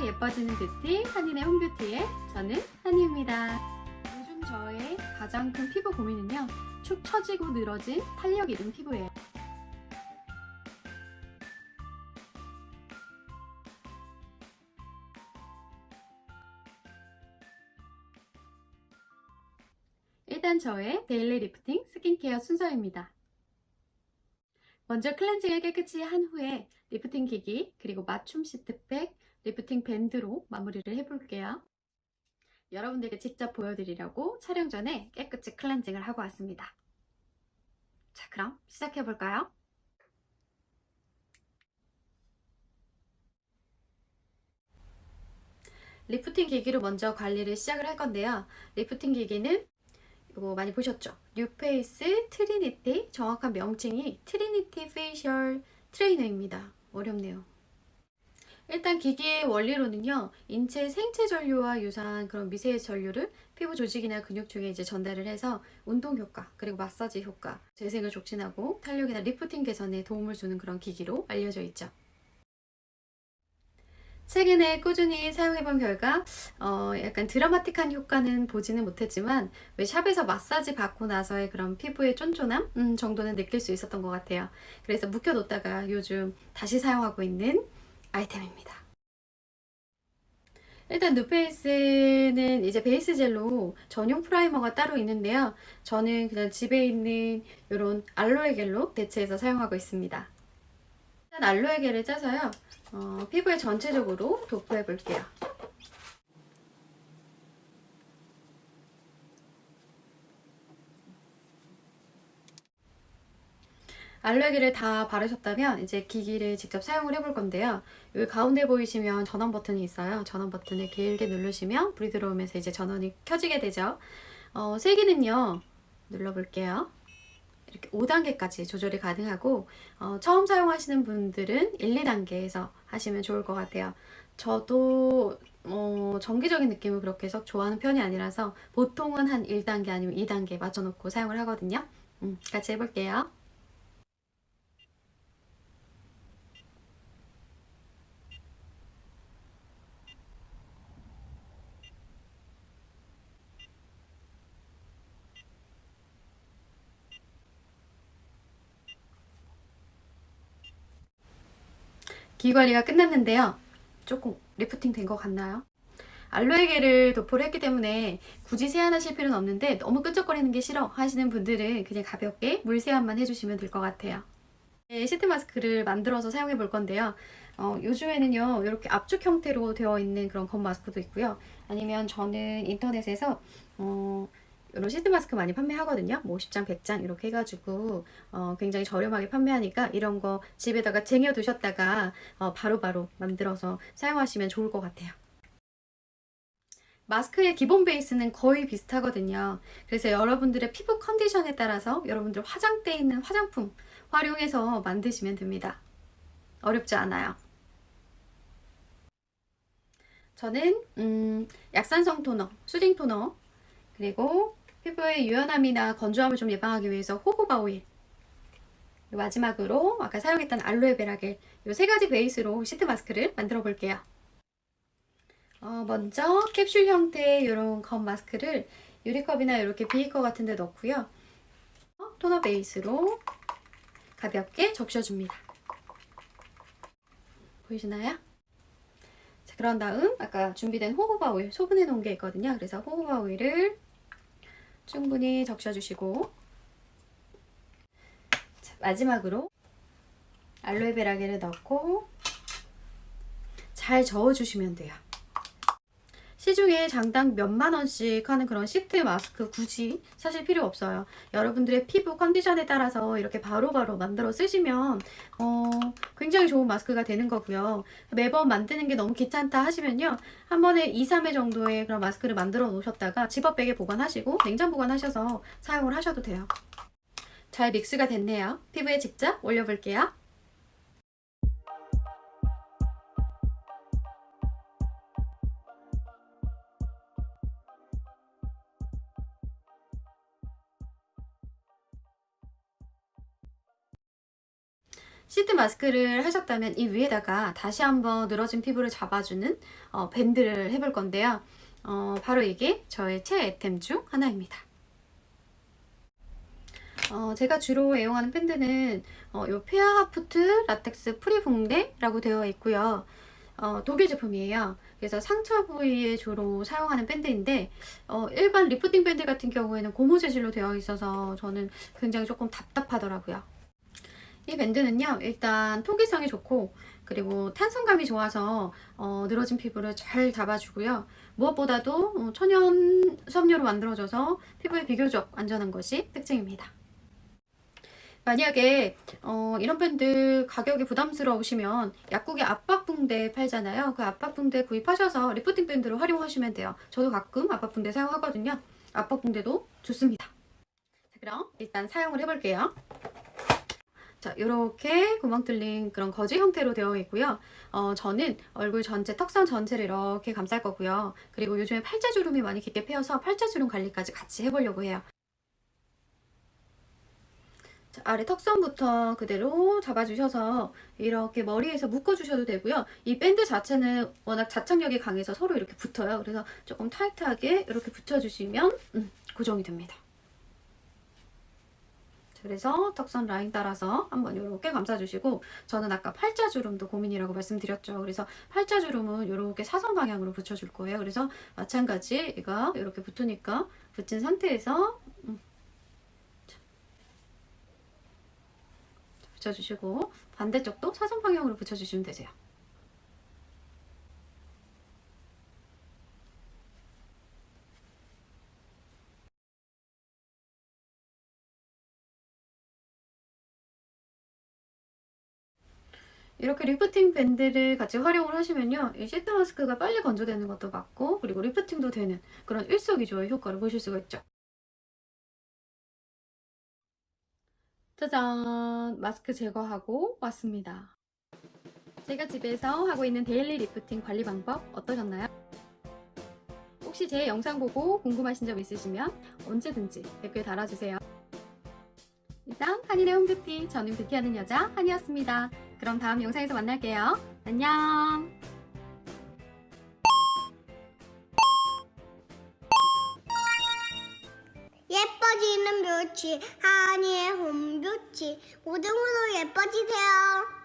예뻐지는 뷰티 한인의 홈뷰티의 저는 한이입니다. 요즘 저의 가장 큰 피부 고민은요. 축 처지고 늘어진 탄력 잃은 피부예요. 일단 저의 데일리 리프팅 스킨케어 순서입니다. 먼저 클렌징을 깨끗이 한 후에 리프팅 기기 그리고 맞춤 시트팩, 리프팅 밴드로 마무리를 해볼게요. 여러분들께 직접 보여드리려고 촬영 전에 깨끗이 클렌징을 하고 왔습니다. 자 그럼 시작해볼까요? 리프팅 기기로 먼저 관리를 시작을 할 건데요. 리프팅 기기는 이거 많이 보셨죠? 뉴페이스 트리니티 정확한 명칭이 트리니티 페이셜 트레이너입니다. 어렵네요. 일단 기기의 원리로는요, 인체 생체 전류와 유사한 그런 미세 전류를 피부 조직이나 근육 중에 이제 전달을 해서 운동 효과, 그리고 마사지 효과, 재생을 촉진하고 탄력이나 리프팅 개선에 도움을 주는 그런 기기로 알려져 있죠. 최근에 꾸준히 사용해본 결과 어, 약간 드라마틱한 효과는 보지는 못했지만 왜 샵에서 마사지 받고 나서의 그런 피부의 쫀쫀함 음, 정도는 느낄 수 있었던 것 같아요. 그래서 묵혀뒀다가 요즘 다시 사용하고 있는 아이템입니다. 일단 누페이스는 이제 베이스 젤로 전용 프라이머가 따로 있는데요. 저는 그냥 집에 있는 이런 알로에 겔로 대체해서 사용하고 있습니다. 일단 알로에 겔을 짜서요. 어, 피부에 전체적으로 도포해 볼게요. 알로에겔을 다 바르셨다면 이제 기기를 직접 사용을 해볼 건데요. 여기 가운데 보이시면 전원 버튼이 있어요. 전원 버튼을 길게 누르시면 불이 들어오면서 이제 전원이 켜지게 되죠. 어, 세기는요. 눌러볼게요. 이렇게 5단계까지 조절이 가능하고 어, 처음 사용하시는 분들은 1, 2단계에서 하시면 좋을 것 같아요. 저도 어, 정기적인 느낌을 그렇게 해서 좋아하는 편이 아니라서 보통은 한 1단계 아니면 2단계 맞춰놓고 사용을 하거든요. 음, 같이 해볼게요. 기기 관리가 끝났는데요. 조금 리프팅 된 것 같나요? 알로에겔을 도포를 했기 때문에 굳이 세안하실 필요는 없는데 너무 끈적거리는 게 싫어 하시는 분들은 그냥 가볍게 물 세안만 해주시면 될 것 같아요. 네, 시트 마스크를 만들어서 사용해 볼 건데요. 어, 요즘에는요, 이렇게 압축 형태로 되어 있는 그런 건 마스크도 있고요. 아니면 저는 인터넷에서 어, 이런 시트 마스크 많이 판매하거든요. 뭐 50장, 100장 이렇게 해가지고 어, 굉장히 저렴하게 판매하니까 이런 거 집에다가 쟁여 두셨다가 어, 바로바로 만들어서 사용하시면 좋을 것 같아요. 마스크의 기본 베이스는 거의 비슷하거든요. 그래서 여러분들의 피부 컨디션에 따라서 여러분들 화장대에 있는 화장품 활용해서 만드시면 됩니다. 어렵지 않아요. 저는 음, 약산성 토너, 수딩 토너, 그리고 피부의 유연함이나 건조함을 좀 예방하기 위해서 호호바 오일 마지막으로 아까 사용했던 알로에베라 겔 이 세 가지 베이스로 시트 마스크를 만들어 볼게요. 어, 먼저 캡슐 형태의 이런 건 마스크를 유리컵이나 이렇게 비이커 같은 데 넣고요. 어, 토너 베이스로 가볍게 적셔줍니다. 보이시나요? 자, 그런 다음 아까 준비된 호호바 오일 소분해 놓은 게 있거든요. 그래서 호호바 오일을 충분히 적셔주시고 자, 마지막으로 알로에베라겔을 넣고 잘 저어주시면 돼요. 시중에 장당 몇만 원씩 하는 그런 시트 마스크 굳이 사실 필요 없어요. 여러분들의 피부 컨디션에 따라서 이렇게 바로바로 바로 만들어 쓰시면 어, 굉장히 좋은 마스크가 되는 거고요. 매번 만드는 게 너무 귀찮다 하시면요. 한 번에 2, 3회 정도의 그런 마스크를 만들어 놓으셨다가 지퍼백에 보관하시고 냉장 보관하셔서 사용을 하셔도 돼요. 잘 믹스가 됐네요. 피부에 직접 올려볼게요. 시트 마스크를 하셨다면 이 위에다가 다시 한번 늘어진 피부를 잡아주는 어, 밴드를 해볼 건데요. 어, 바로 이게 저의 최애템 중 하나입니다. 어, 제가 주로 애용하는 밴드는 어, 요 페어하프트 라텍스 프리붕대라고 되어 있고요. 어, 독일 제품이에요. 그래서 상처 부위에 주로 사용하는 밴드인데 어, 일반 리프팅 밴드 같은 경우에는 고무 재질로 되어 있어서 저는 굉장히 조금 답답하더라고요. 이 밴드는요, 일단 통기성이 좋고, 그리고 탄성감이 좋아서, 어, 늘어진 피부를 잘 잡아주고요. 무엇보다도 어, 천연 섬유로 만들어져서 피부에 비교적 안전한 것이 특징입니다. 만약에 어, 이런 밴드 가격이 부담스러우시면 약국에 압박붕대 팔잖아요. 그 압박붕대 구입하셔서 리프팅 밴드로 활용하시면 돼요. 저도 가끔 압박붕대 사용하거든요. 압박붕대도 좋습니다. 자, 그럼 일단 사용을 해볼게요. 자, 이렇게 구멍 뚫린 그런 거즈 형태로 되어 있고요. 어, 저는 얼굴 전체, 턱선 전체를 이렇게 감쌀 거고요. 그리고 요즘에 팔자주름이 많이 깊게 패여서 팔자주름 관리까지 같이 해보려고 해요. 자, 아래 턱선부터 그대로 잡아주셔서 이렇게 머리에서 묶어주셔도 되고요. 이 밴드 자체는 워낙 자착력이 강해서 서로 이렇게 붙어요. 그래서 조금 타이트하게 이렇게 붙여주시면 음, 고정이 됩니다. 그래서 턱선 라인 따라서 한번 이렇게 감싸주시고 저는 아까 팔자 주름도 고민이라고 말씀드렸죠. 그래서 팔자 주름은 이렇게 사선 방향으로 붙여줄 거예요. 그래서 마찬가지 얘가 이렇게 붙으니까 붙인 상태에서 음, 자, 붙여주시고 반대쪽도 사선 방향으로 붙여주시면 되세요. 이렇게 리프팅 밴드를 같이 활용을 하시면요. 이 시트 마스크가 빨리 건조되는 것도 맞고 그리고 리프팅도 되는 그런 일석이조의 효과를 보실 수가 있죠. 짜잔! 마스크 제거하고 왔습니다. 제가 집에서 하고 있는 데일리 리프팅 관리 방법 어떠셨나요? 혹시 제 영상 보고 궁금하신 점 있으시면 언제든지 댓글 달아주세요. 이상 한일의 홈뷰티 저는 뷰티하는 여자 한이었습니다. 그럼 다음 영상에서 만날게요. 안녕. 예뻐지는 뷰티 한이의 홈뷰티 모두 모두 예뻐지세요